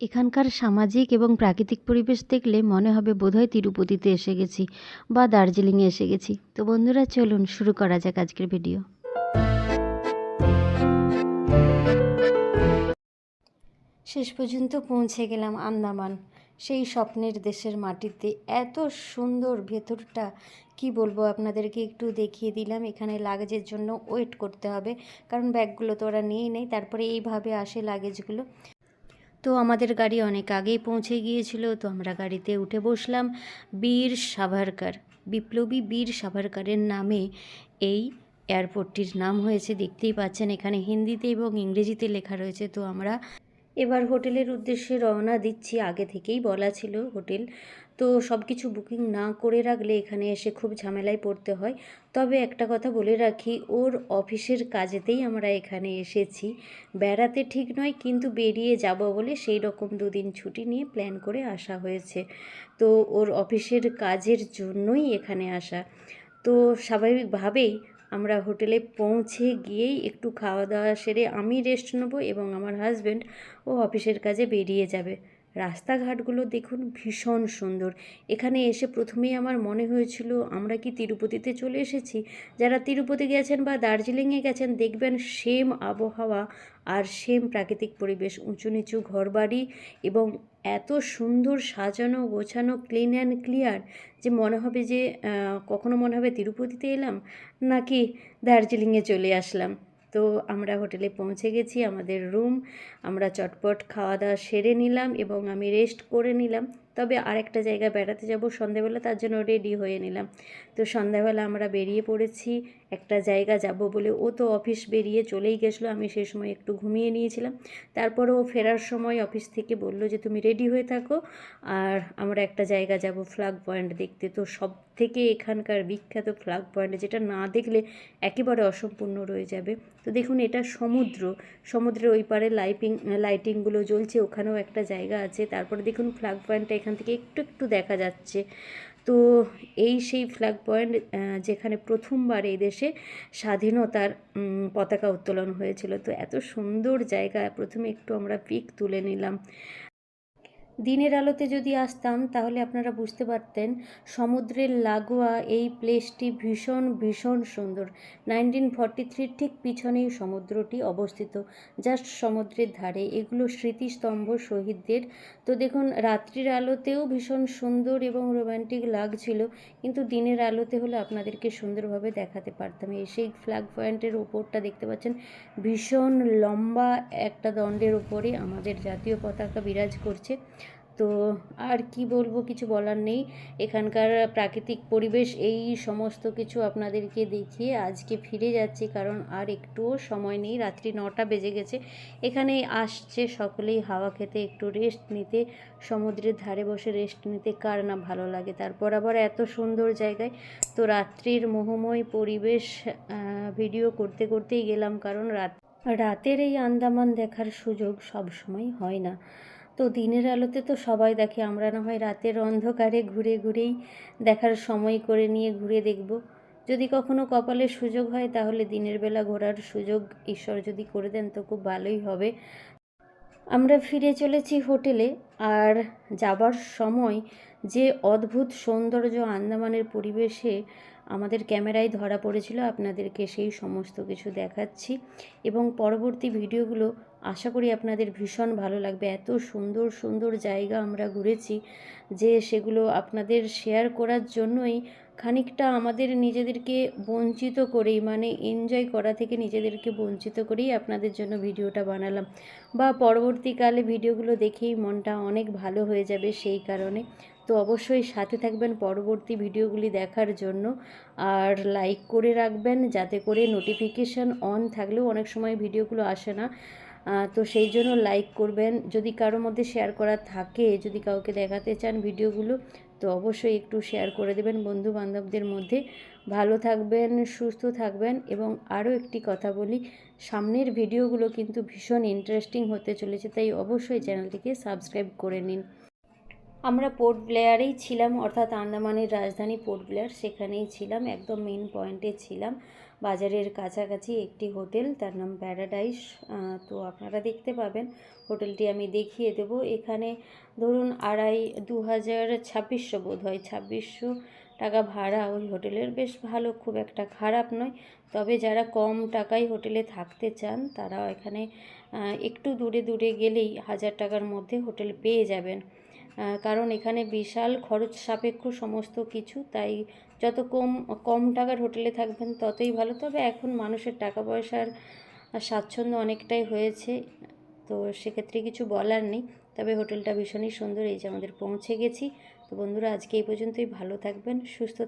এখানকার সামাজিক এবং প্রাকৃতিক পরিবেশ দেখলে মনে হবে বোধহয় তিরুপতিতে এসে গেছি বা দার্জিলিংয়ে এসে গেছি। তো বন্ধুরা, চলুন শুরু করা যাক আজকের ভিডিও শেষ পর্যন্ত পৌঁছে গেলাম আন্দামান। সেই স্বপ্নের দেশের মাটিতে। এত সুন্দর ভেতরটা, কি বলব আপনাদেরকে, একটু দেখিয়ে দিলাম। এখানে লাগেজের জন্য ওয়েট করতে হবে। কারণ ব্যাগগুলো তো ওরা নিয়েই নেই তারপরে এইভাবে আসে লাগেজগুলো তো আমাদের গাড়ি অনেক আগেই পৌঁছে গিয়েছিল, তো আমরা গাড়িতে উঠে বসলাম বীর সাভারকার। বিপ্লবী বীর সাভারকারের নামে এই এয়ারপোর্টটির নাম হয়েছে, দেখতেই পাচ্ছেন এখানে হিন্দিতে এবং ইংরেজিতে লেখা রয়েছে। তো আমরা এবার হোটেলের উদ্দেশ্যে রওনা দিচ্ছি। আগে থেকেই বলা ছিল হোটেল। তো সব কিছু বুকিং না করে রাখলে এখানে এসে খুব ঝামেলায় পড়তে হয়। তবে একটা কথা বলে রাখি, ওর অফিসের কাজেতেই আমরা এখানে এসেছি। বেড়াতে ঠিক নয়, কিন্তু বেরিয়ে যাব বলে সেই রকম দুদিন ছুটি নিয়ে প্ল্যান করে আসা হয়েছে। তো ওর অফিসের কাজের জন্যই এখানে আসা। তো স্বাভাবিকভাবেই আমরা হোটেলে পৌঁছে গিয়েই একটু খাওয়া দাওয়া সেরে আমি রেস্ট নেব এবং আমার হাজব্যান্ড ও অফিসের কাজে বেরিয়ে যাবে। রাস্তাঘাটগুলো দেখুন ভীষণ সুন্দর। এখানে এসে প্রথমেই আমার মনে হয়েছিল, আমরা কি তিরুপতিতে চলে এসেছি? যারা তিরুপতি গেছেন বা দার্জিলিংয়ে গেছেন, দেখবেন সেম আবহাওয়া আর সেম প্রাকৃতিক পরিবেশ উঁচু নিচু ঘরবাড়ি এবং এত সুন্দর সাজানো, গোছানো ক্লিন অ্যান্ড ক্লিয়ার যে মনে হবে যে কখনো মনে হবে তিরুপতিতে এলাম, নাকি দার্জিলিংয়ে চলে আসলাম। তো আমরা হোটেলে পৌঁছে গেছি, আমাদের রুম, আমরা চটপট খাওয়া দাওয়া সেরে নিলাম এবং আমি রেস্ট করে নিলাম। তবে আরেকটা জায়গা বেড়াতে যাব সন্ধ্যাবেলা তার জন্য রেডি হয়ে নিলাম। তো সন্ধ্যাবেলা আমরা বেরিয়ে পড়েছি একটা জায়গা যাব বলে ও তো অফিস বেরিয়ে চলেই গেছিল। আমি সেই সময় একটু ঘুমিয়ে নিয়েছিলাম। তারপরে ও ফেরার সময় অফিস থেকে বলল যে, তুমি রেডি হয়ে থাকো। আর আমরা একটা জায়গা যাব ফ্ল্যাগ পয়েন্ট দেখতে। তো সব থেকে এখানকার বিখ্যাত ফ্ল্যাগ পয়েন্ট, যেটা না দেখলে একেবারে অসম্পূর্ণ রয়ে যাবে। তো দেখুন, এটা সমুদ্র। সমুদ্রের ওই পারে লাইটিং লাইটিংগুলো জ্বলছে, ওখানেও একটা জায়গা আছে। তারপরে দেখুন, ফ্ল্যাগ পয়েন্টটা এখান থেকে একটু একটু দেখা যাচ্ছে। তো এই সেই ফ্ল্যাগ পয়েন্ট যেখানে প্রথমবার এই দেশে স্বাধীনতার পতাকা উত্তোলন হয়েছিল। তো এত সুন্দর জায়গা, প্রথমে একটু আমরা পিক তুলে নিলাম। দিনের আলোতে যদি আসতাম, তাহলে আপনারা বুঝতে পারতেন সমুদ্রের লাগোয়া এই প্লেসটি ভীষণ ভীষণ সুন্দর। নাইনটিন ফর্টি থ্রির ঠিক পিছনেই সমুদ্রটি অবস্থিত, জাস্ট সমুদ্রের ধারে। এগুলো স্মৃতিস্তম্ভ শহীদদের। তো দেখুন, রাত্রির আলোতেও ভীষণ সুন্দর এবং রোম্যান্টিক লাগছিল, কিন্তু দিনের আলোতে হলে আপনাদেরকে সুন্দরভাবে দেখাতে পারতাম। এই সেই ফ্ল্যাগ পয়েন্টের ওপরটা দেখতে পাচ্ছেন, ভীষণ লম্বা একটা দণ্ডের ওপরে আমাদের জাতীয় পতাকা বিরাজ করছে। তো আর কি বলব, কিছু বলার নেই। এখানকার প্রাকৃতিক পরিবেশ, এই সমস্ত কিছু আপনাদেরকে দেখিয়ে আজকে ফিরে যাচ্ছি, কারণ আর একটুও সময় নেই। রাত্রি নটা বেজে গেছে। এখানে আসছে সকলেই হাওয়া খেতে, একটু রেস্ট নিতে, সমুদ্রের ধারে বসে রেস্ট নিতে, কার না ভালো লাগে। তারপর আবার এত সুন্দর জায়গায় তো রাত্রির মোহময় পরিবেশ ভিডিও করতে করতেই গেলাম, কারণ রাত রাতের এই আন্দামান দেখার সুযোগ সবসময় হয় না। তো দিনের আলোতে তো সবাই দেখে, আমরা না হয় রাতের অন্ধকারে ঘুরে ঘুরেই দেখার সময় করে নিয়ে ঘুরে দেখব। যদি কখনো কপালে সুযোগ হয়, তাহলে দিনের বেলা ঘোরার সুযোগ ঈশ্বর যদি করে দেন, তো খুব ভালোই হবে। আমরা ফিরে চলেছি হোটেলে, আর যাবার সময় যে অদ্ভুত সৌন্দর্য আন্দামানের পরিবেশে আমাদের ক্যামেরায় ধরা পড়েছিল, আপনাদেরকে সেই সমস্ত কিছু দেখাচ্ছি। এবং পরবর্তী ভিডিওগুলো, আশা করি আপনাদের ভীষণ ভালো লাগবে। এত সুন্দর সুন্দর জায়গা আমরা ঘুরেছি যে সেগুলো আপনাদের শেয়ার করার জন্যই খানিকটা আমাদের নিজেদেরকে বঞ্চিত করেই মানে এনজয় করা থেকে নিজেদেরকে বঞ্চিত করেই আপনাদের জন্য ভিডিওটা বানালাম। বা পরবর্তীকালে ভিডিওগুলো দেখেই মনটা অনেক ভালো হয়ে যাবে সেই কারণে। তো অবশ্যই সাথে থাকবেন পরবর্তী ভিডিওগুলি দেখার জন্য। আর লাইক করে রাখবেন যাতে করে নোটিফিকেশান অন থাকলেও অনেক সময় ভিডিওগুলো আসে না। তো সেই জন্য লাইক করবেন। যদি কারোর মধ্যে শেয়ার করা থাকে, যদি কাউকে দেখাতে চান ভিডিওগুলো, তো অবশ্যই একটু শেয়ার করে দেবেন বন্ধু বান্ধবদের মধ্যে। ভালো থাকবেন, সুস্থ থাকবেন এবং আরও একটি কথা বলি, সামনের ভিডিওগুলো কিন্তু ভীষণ ইন্টারেস্টিং হতে চলেছে, তাই অবশ্যই চ্যানেলটিকে সাবস্ক্রাইব করে নিন। আমরা পোর্ট ব্লেয়ারেই ছিলাম, অর্থাৎ আন্দামানের রাজধানী পোর্ট ব্লেয়ার সেখানেই ছিলাম, একদম মেন পয়েন্টে ছিলাম। বাজারের কাছাকাছি একটি হোটেল তার নাম প্যারাডাইস তো আপনারা দেখতে পাবেন। হোটেলটি আমি দেখিয়ে দেবো। এখানে ধরুন আড়াই, দু হাজার ছাব্বিশশো বোধ হয়, ছাব্বিশশো টাকা ভাড়া ওই হোটেলের বেশ ভালো, খুব একটা খারাপ নয়। তবে যারা কম টাকায় হোটেলে থাকতে চান, তারা এখানে একটু দূরে দূরে গেলেই হাজার টাকার মধ্যে হোটেল পেয়ে যাবেন। কারণ এখানে বিশাল খরচ সাপেক্ষ সমস্ত কিছু, তাই যত কম কম টাকার হোটেলে থাকবেন ততই ভালো। তবে এখন মানুষের টাকা পয়সার স্বাচ্ছন্দ্য অনেকটাই হয়েছে, তো সেক্ষেত্রে কিছু বলার নেই। তবে হোটেলটা ভীষণই সুন্দর, এই যে আমাদের পৌঁছে গেছি। তো বন্ধুরা, আজকে এই পর্যন্তই। ভালো থাকবেন, সুস্থ থাকবেন।